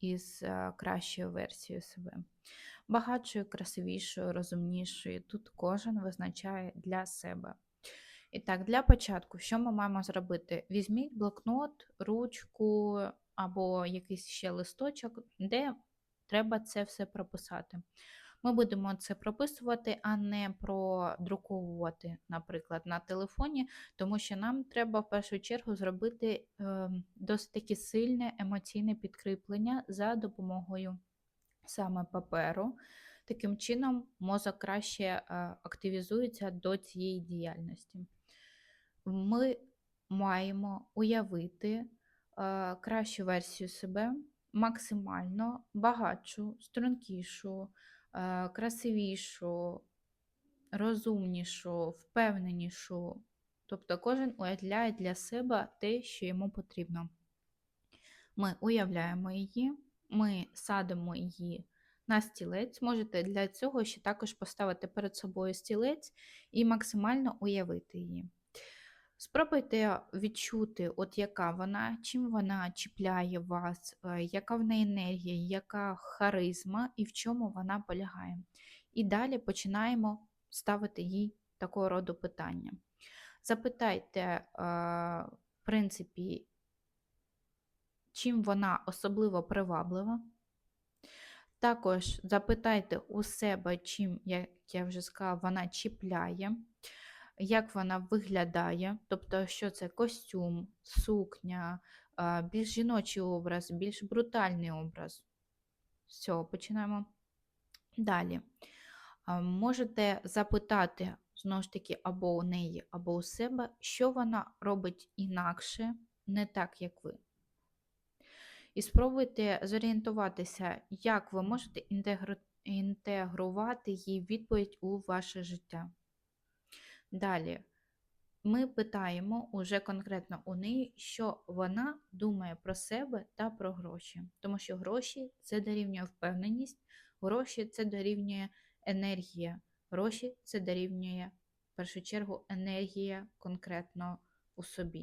із е, кращою версією себе. Багатшою, красивішою, розумнішою. Тут кожен визначає для себе. І так, для початку, що ми маємо зробити? Візьміть блокнот, ручку або якийсь ще листочок, де треба це все прописати. Ми будемо це прописувати, а не продруковувати, наприклад, на телефоні, тому що нам треба в першу чергу зробити е, досить таки сильне емоційне підкріплення за допомогою саме паперу. Таким чином, мозок краще е, активізується до цієї діяльності. Ми маємо уявити е, кращу версію себе, максимально багатшу, стрункішу, красивішу, розумнішу, впевненішу. Тобто кожен уявляє для себе те, що йому потрібно. Ми уявляємо її, ми садимо її на стілець. Можете для цього ще також поставити перед собою стілець і максимально уявити її. Спробуйте відчути, от яка вона, чим вона чіпляє вас, е, яка в неї енергія, яка харизма і в чому вона полягає. І далі починаємо ставити їй такого роду питання. Запитайте, е, в принципі, чим вона особливо приваблива. Також запитайте у себе, чим, як я вже сказала, вона чіпляє, як вона виглядає, тобто, що це костюм, сукня, більш жіночий образ, більш брутальний образ. Все, починаємо далі. Можете запитати, знову ж таки, або у неї, або у себе, що вона робить інакше, не так, як ви. І спробуйте зорієнтуватися, як ви можете інтегру- інтегрувати її відповідь у ваше життя. Далі ми питаємо уже конкретно у неї, що вона думає про себе та про гроші. Тому що гроші це дорівнює впевненість, гроші це дорівнює енергія, гроші це дорівнює в першу чергу енергія конкретно у собі.